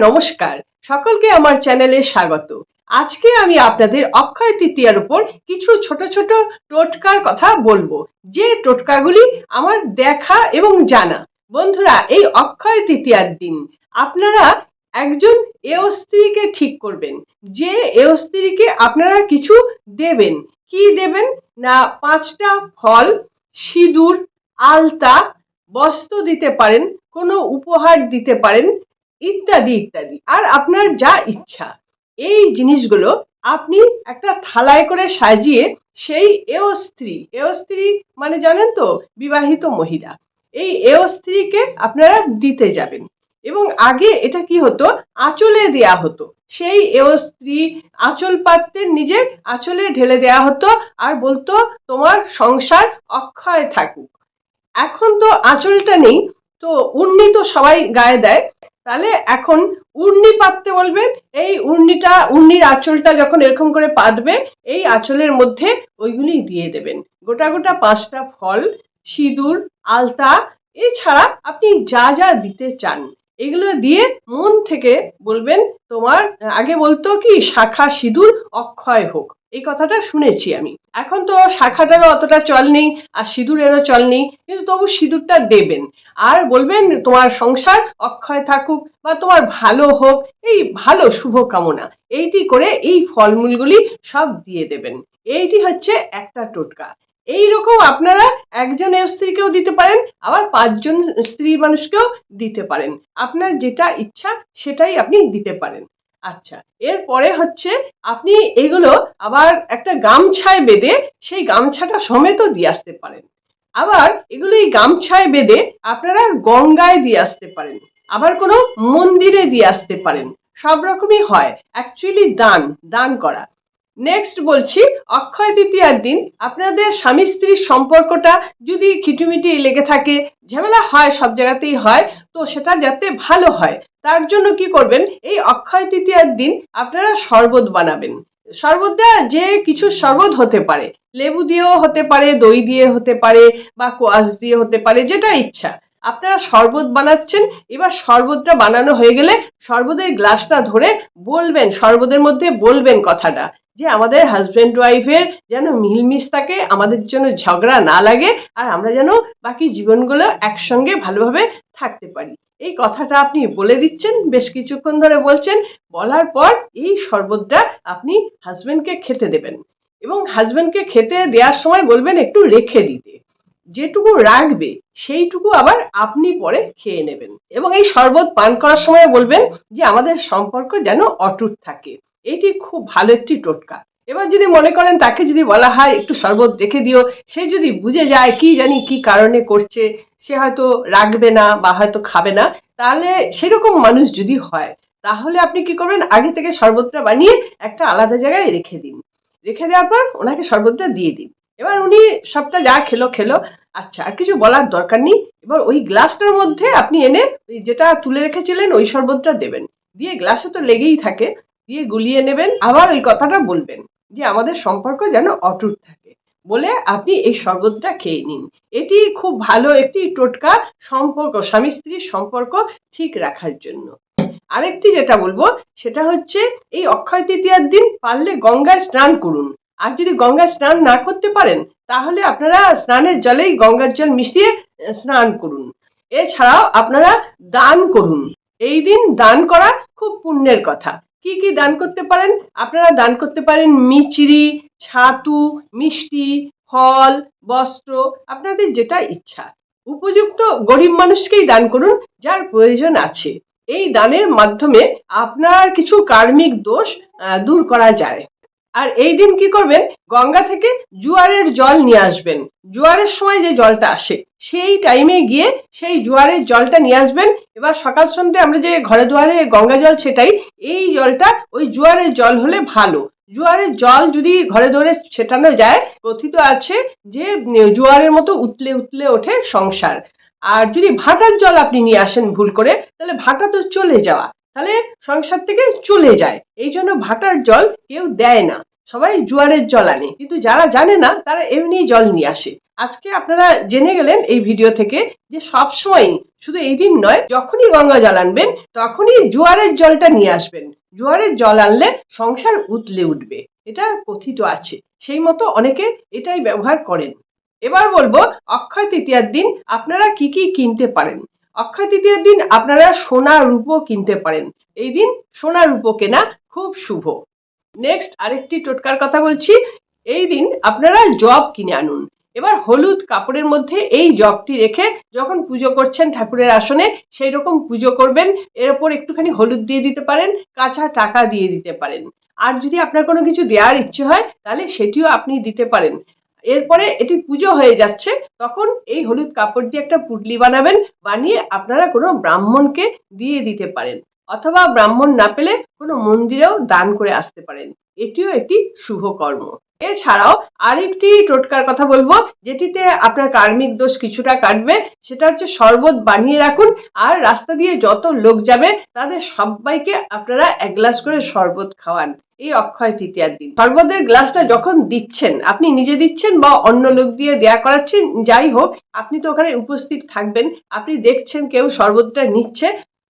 নমস্কার। সকলকে আমার চ্যানেলে স্বাগত। আজকে আমি আপনাদের অক্ষয় তৃতীয়ার উপর কিছু ছোট ছোট টোটকার কথা বলব। যে টোটকাগুলি আমার দেখা এবং জানা। বন্ধুরা, এই অক্ষয় তৃতীয়ার দিন আপনারা একজন এও স্ত্রীকে ঠিক করবেন। যে এও স্ত্রীকে আপনারা কিছু দেবেন। কি দেবেন? না, পাঁচটা ফল, সিঁদুর, আলতা, বস্ত্র দিতে পারেন, কোনো উপহার দিতে পারেন ইত্যাদি ইত্যাদি। আর আপনার যা ইচ্ছা, এই জিনিসগুলো আপনি একটা থালায় করে সাজিয়ে সেই এও স্ত্রী এও স্ত্রী মানে জানেন তো, বিবাহিত মহিলা, এই এও স্ত্রীকে আপনারা দিতে যাবেন। এবং আগে এটা কি হতো, আঁচলে দেয়া হতো। সেই এও স্ত্রী আঁচল পাত্রের নিজে আঁচলে ঢেলে দেয়া হতো আর বলতো, তোমার সংসার অক্ষয় থাকুক। এখন তো আঁচলটা নেই, তো উন্নীত সবাই গায়ে দেয় তাহলে এখন উর্নি পাততে বলবেন, এই উর্নিটা, উর্নির আঁচলটা যখন এরকম করে পাতবে, এই আঁচলের মধ্যে ওইগুলি দিয়ে দেবেন। গোটা গোটা পাঁচটা ফল, সিঁদুর, আলতা, এছাড়া আপনি যা যা দিতে চান, এগুলো দিয়ে মন থেকে বলবেন, তোমার, আগে বলতো কি, শাখা সিঁদুর অক্ষয় হোক। এই কথাটা শুনেছি আমি। এখন তো শাখাটারও অতটা চল নেই আর সিঁদুরেরও চল নেই, কিন্তু তবু সিঁদুরটা দেবেন। আর বলবেন, তোমার সংসার অক্ষয় থাকুক বা তোমার ভালো হোক, এই ভালো শুভ কামনা এইটি করে এই ফলমূলগুলি সব দিয়ে দেবেন। এইটি হচ্ছে একটা টোটকা। এই রকম আপনারা একজন স্ত্রীকেও দিতে পারেন, আবার পাঁচজন স্ত্রী মানুষকেও দিতে পারেন। আপনার যেটা ইচ্ছা সেটাই আপনি দিতে পারেন। আচ্ছা এরপরে হচ্ছে আপনি এগুলো আবার একটা গামছায় বেঁধে সেই গামছাটা সমেতও দিয়ে আসতে পারেন। আবার এগুলো এই গামছায় বেঁধে আপনারা গঙ্গায় দিয়ে আসতে পারেন, আবার কোনো মন্দিরে দিয়ে আসতে পারেন। সব রকমই হয় অ্যাকচুয়ালি দান দান করা। নেক্সট বলছি, অক্ষয় তৃতীয়ার দিন আপনাদের স্বামী স্ত্রীর সম্পর্কটা যদি খিটুমিটি লেগে থাকে, ঝামেলা হয় সব জায়গাতেই হয়, তো সেটা যাতে ভালো হয়। তার জন্য কি করবেন? এই অক্ষয় তৃতীয়ার দিন আপনারা শরবত বানাবেন। শরবতটা যে কিছু শরবত হতে পারে, লেবু দিয়েও হতে পারে, দই দিয়ে হতে পারে বা কোয়াশ দিয়ে হতে পারে, যেটা ইচ্ছা। আপনারা শরবত বানাচ্ছেন, এবার শরবতটা বানানো হয়ে গেলে শরবতের গ্লাসটা ধরে বলবেন, শরবতের মধ্যে বলবেন কথাটা, যে আমাদের হাজব্যান্ড ওয়াইফের যেন মিলমিশ থাকে, আমাদের জন্য ঝগড়া না লাগে, আর আমরা যেন বাকি জীবনগুলো একসঙ্গে ভালোভাবে থাকতে পারি। এই কথাটা আপনি বলে দিচ্ছেন, বেশ কিছুক্ষণ ধরে বলছেন, বলার পর এই শরবতটা আপনি হাজব্যান্ডকে খেতে দেবেন। এবং হাজব্যান্ডকে খেতে দেওয়ার সময় বলবেন একটু রেখে দিতে। যেটুকু রাখবে, সেইটুকু আবার আপনি পরে খেয়ে নেবেন। এবং এই শরবত পান করার সময় বলবেন যে, আমাদের সম্পর্ক যেন অটুট থাকে। এটি খুব ভালো একটি টোটকা। এবার যদি মনে করেন তাকে যদি বলা হয়, একটু শরবত দেখে দিও। সে যদি বুঝে যায় কি জানি কি কারণে করছে সে হয়তো রাখবে না বা হয়তো খাবে না, তাহলে সেরকম মানুষ যদি হয়, তাহলে আপনি কি করবেন? আগে থেকে শরবতটা বানিয়ে একটা আলাদা জায়গায় রেখে দিন। রেখে দেওয়ার পর ওনাকে শরবতটা দিয়ে দিন। এবার উনি সবটা যা খেলো খেলো আচ্ছা আর কিছু বলার দরকার নেই। এবার ওই গ্লাসটার মধ্যে আপনি এনে ওই যেটা তুলে রেখেছিলেন, ওই শরবতটা দেবেন। দিয়ে গ্লাসে তো লেগেই থাকে, দিয়ে গুলিয়ে নেবেন। আবার ওই কথাটা বলবেন যে, আমাদের সম্পর্ক যেন অটুট থাকে। বলে আপনি এই শরবতটা খেয়ে নিন। এটি খুব ভালো একটি টোটকা সম্পর্ক, স্বামী স্ত্রীর সম্পর্ক ঠিক রাখার জন্য। আরেকটি যেটা বলব, সেটা হচ্ছে এই অক্ষয় তৃতীয়ার দিন পারলে গঙ্গায় স্নান করুন। আর যদি গঙ্গায় স্নান না করতে পারেন, তাহলে আপনারা স্নানের জলেই গঙ্গার জল মিশিয়ে স্নান করুন। এছাড়াও আপনারা দান করুন। এই দিন দান করা খুব পুণ্যের কথা। কি কি দান করতে পারেন? আপনারা দান করতে পারেন মিচড়ি ছাতু, মিষ্টি, ফল, বস্ত্র, আপনাদের যেটা ইচ্ছা। উপযুক্ত গরিব মানুষকেই দান করুন, যার প্রয়োজন আছে। এই দানের মাধ্যমে আপনার কিছু কার্মিক দোষ দূর করা যায়। আর এই দিন কি করবেন? গঙ্গা থেকে জোয়ারের জল নিয়ে আসবেন। জোয়ারের সময় যে জলটা আসে, সেই টাইমে গিয়ে সেই জোয়ারের জলটা নিয়ে আসবেন। এবার সকাল সন্ধ্যে আমরা যে ঘরে দুয়ারে গঙ্গা জল সেটাই এই জলটা ওই জোয়ারের জল হলে ভালো। জোয়ারের জল যদি ঘরে ধরে ছেটানো যায়, কথিত আছে যে জোয়ারের মতো উতলে উতলে ওঠে সংসার। আর যদি ভাটার জল আপনি নিয়ে আসেন ভুল করে, তাহলে ভাটা তো চলে যাওয়া। তাহলে সংসার থেকে চলে যায়। এই জন্য ভাটার জল কেউ দেয় না। সবাই জোয়ারের জল আনে। কিন্তু যারা জানে না, তারা এমনি জল নিয়ে আসে। আজকে আপনারা জেনে গেলেন এই ভিডিও থেকে যে সব সময় শুধু এই দিন নয়, যখনই গঙ্গা জল আনবেন, তখনই জোয়ারের জলটা নিয়ে আসবেন। জোয়ারের জল আনলে সংসার উতলে উঠবে। এটা কথিত আছে। সেই মতো অনেকে এটাই ব্যবহার করেন। এবার বলব, অক্ষয় তৃতীয়ার দিন আপনারা কি কি কিনতে পারেন? অক্ষয় তৃতীয়ার দিন আপনারা সোনা রূপো কিনতে পারেন। এই দিন সোনা রূপো কেনা খুব শুভ। নেক্সট আরেকটি টোটকার কথা বলছি। এই দিন আপনারা জব কিনে আনুন। এবার হলুদ কাপড়ের মধ্যে এই জবটি রেখে যখন পুজো করছেন ঠাকুরের আসনে, সেই রকম পুজো করবেন। এর ওপর একটুখানি হলুদ দিয়ে দিতে পারেন, কাঁচা টাকা দিয়ে দিতে পারেন। আর যদি আপনার কোনো কিছু দেওয়ার ইচ্ছে হয়, তাহলে সেটিও আপনি দিতে পারেন। এরপরে এটি পুজো হয়ে যাচ্ছে, তখন এই হলুদ কাপড় দিয়ে একটা পুটলি বানাবেন, বানিয়ে আপনারা কোনো ব্রাহ্মণকে দিয়ে দিতে পারেন, অথবা ব্রাহ্মণ না পেলে কোনো মন্দিরেও দান করে আসতে পারেন, এটিও একটি শুভ কর্ম। এছাড়াও আরেকটি টোটকার কথা বলব, যেটিতে আপনার কার্মিক দোষ কিছুটা কাটবে, সেটা হচ্ছে শরবত বানিয়ে রাখুন, আর রাস্তা দিয়ে যত লোক যাবে, তাদের সবাইকে আপনারা এক গ্লাস করে শরবত খাওয়ান। এই অক্ষয় তৃতীয়ার দিন। শরবতের গ্লাসটা যখন দিচ্ছেন, আপনি নিজে দিচ্ছেন বা অন্য লোক দিয়ে দেয়া করাচ্ছেন, যাই হোক, আপনি তো ওখানে উপস্থিত থাকবেন, আপনি দেখছেন কেউ শরবতটা নিচ্ছে,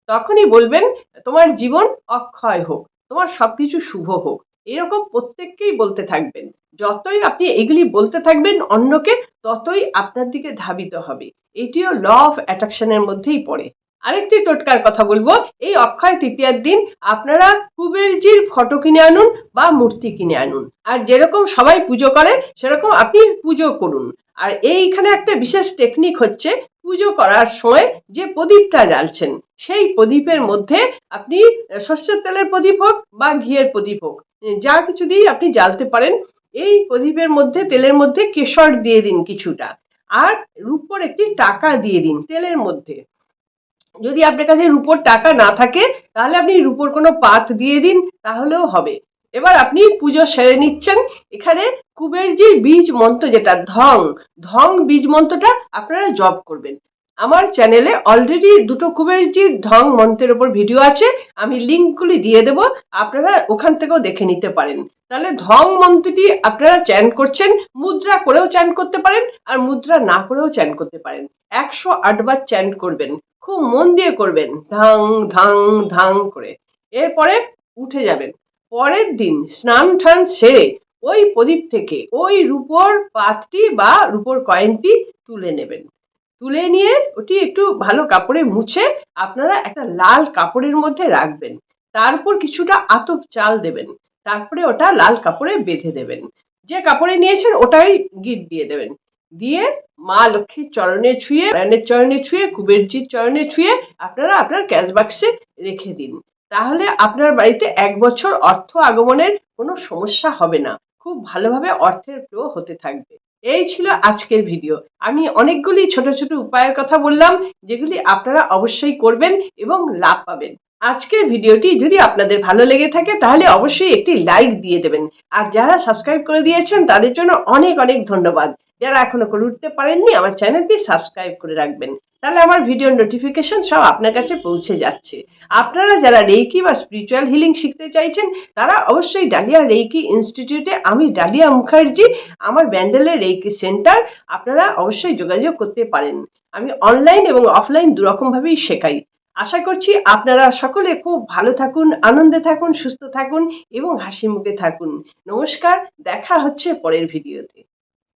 তখনই বলবেন, তোমার জীবন অক্ষয় হোক, তোমার সবকিছু শুভ হোক। এরকম প্রত্যেককেই বলতে থাকবেন। যতই আপনি এগুলি বলতে থাকবেন অন্যকে, ততই আপনার দিকে ধাবিত হবে। এটিও ল অফ অ্যাট্রাকশনের মধ্যেই পড়ে। আরেকটি টোটকার কথা বলব। এই অক্ষয় তৃতীয়ার দিন আপনারা কুবেরজির ফটো কিনে আনুন বা মূর্তি কিনে আনুন। আর যেরকম সবাই পুজো করে, সেরকম আপনি পুজো করুন। আর এইখানে একটা বিশেষ টেকনিক হচ্ছে পুজো করার সময় যে প্রদীপটা জ্বালছেন, সেই প্রদীপের মধ্যে আপনি সর্ষের তেলের প্রদীপ হোক বা ঘিয়ের প্রদীপ হোক, যা কিছু দিয়েই আপনি জ্বালতে পারেন, এই প্রদীপের মধ্যে, তেলের মধ্যে কেশর দিয়ে দিন কিছুটা। আর রূপোর একটি টাকা দিয়ে দিন তেলের মধ্যে। যদি আপনার কাছে রূপোর টাকা না থাকে, তাহলে আপনি রূপোর কোনো পাত দিয়ে দিন, তাহলেও হবে। এবার আপনি পুজো সেরে নিচ্ছেন। এখানে কুবেরজির বীজ মন্ত্র যেটা, ধং ধং বীজ মন্ত্রটা আপনারা জব করবেন। আমার চ্যানেলে অলরেডি দুটো কুবেরজির ধং মন্ত্রের ওপর ভিডিও আছে, আমি লিঙ্কগুলি দিয়ে দেব, আপনারা ওখান থেকেও দেখে নিতে পারেন। তাহলে ধং মন্ত্রটি আপনারা চ্যান করছেন, মুদ্রা করেও চ্যান করতে পারেন, আর মুদ্রা না করেও চ্যান করতে পারেন। একশো আটবার চ্যান করবেন। খুব মন দিয়ে করবেন। ধাং ধাং ধাং করে। এরপরে উঠে যাবেন। পরের দিন স্নান টান সেরে ওই প্রদীপ থেকে ওই রূপোর পাতটি বা রূপোর কয়েনটি তুলে নেবেন। তুলে নিয়ে ওটি একটু ভালো কাপড়ে মুছে আপনারা একটা লাল কাপড়ের মধ্যে রাখবেন। তারপর কিছুটা আতপ চাল দেবেন। তারপরে ওটা লাল কাপড়ে বেঁধে দেবেন। যে কাপড়ে নিয়েছেন ওটাই গিট দিয়ে দেবেন। দিয়ে মা লক্ষ্মীর চরণে ছুঁয়ে রানের চরণে ছুঁয়ে, কুবেরজির চরণে ছুঁয়ে আপনারা আপনার ক্যাশ বাক্সে রেখে দিন। তাহলে আপনার বাড়িতে এক বছর অর্থ আগমনের কোনো সমস্যা হবে না। খুব ভালোভাবে অর্থের ফ্লো হতে থাকবে। এই ছিল আজকের ভিডিও আমি অনেকগুলি ছোট ছোট উপায়ের কথা বললাম, যেগুলি আপনারা অবশ্যই করবেন এবং লাভ পাবেন। আজকের ভিডিওটি যদি আপনাদের ভালো লেগে থাকে, তাহলে অবশ্যই একটি লাইক দিয়ে দেবেন। আর যারা সাবস্ক্রাইব করে দিয়েছেন, তাদের জন্য অনেক অনেক ধন্যবাদ। যারা এখনও করে উঠতে পারেননি, আমার চ্যানেলটি সাবস্ক্রাইব করে রাখবেন। তাহলে আমার ভিডিওর নোটিফিকেশন সব আপনার কাছে পৌঁছে যাচ্ছে। আপনারা যারা রেইকি বা স্পিরিচুয়াল হিলিং শিখতে চাইছেন, তারা অবশ্যই ডালিয়া রেইকি ইনস্টিটিউটে আমি ডালিয়া মুখার্জি আমার ব্যান্ডেলের রেইকি সেন্টার আপনারা অবশ্যই যোগাযোগ করতে পারেন। আমি অনলাইন এবং অফলাইন দুরকমভাবেই শেখাই। আশা করছি আপনারা সকলে খুব ভালো থাকুন, আনন্দে থাকুন, সুস্থ থাকুন এবং হাসি মুখে থাকুন। নমস্কার, দেখা হচ্ছে পরের ভিডিওতে।